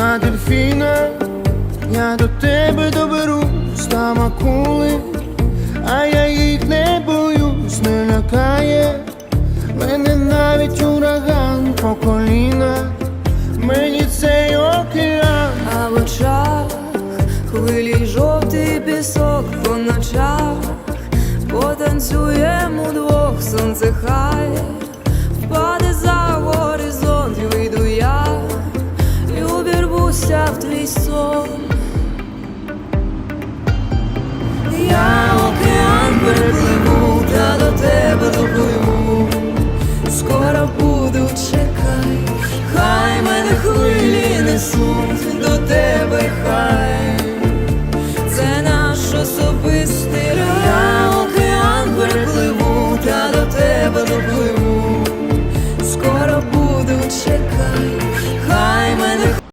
на дельфіна, я до тебе доберусь, там акули, а я їх не боюсь, не лякає. Мене навіть ураган по коліна, мені цей океан. А в очах хвилі жовтий пісок по ночах, потанцюємо удвох, сонце хай втягнувся в твій сон. Я океан перепливу, та до тебе допливу, скоро буду, чекай, хай мене хвилі несуть до тебе, хай це наш особистий рай. Я океан перепливу, та до тебе допливу, скоро буду чекай.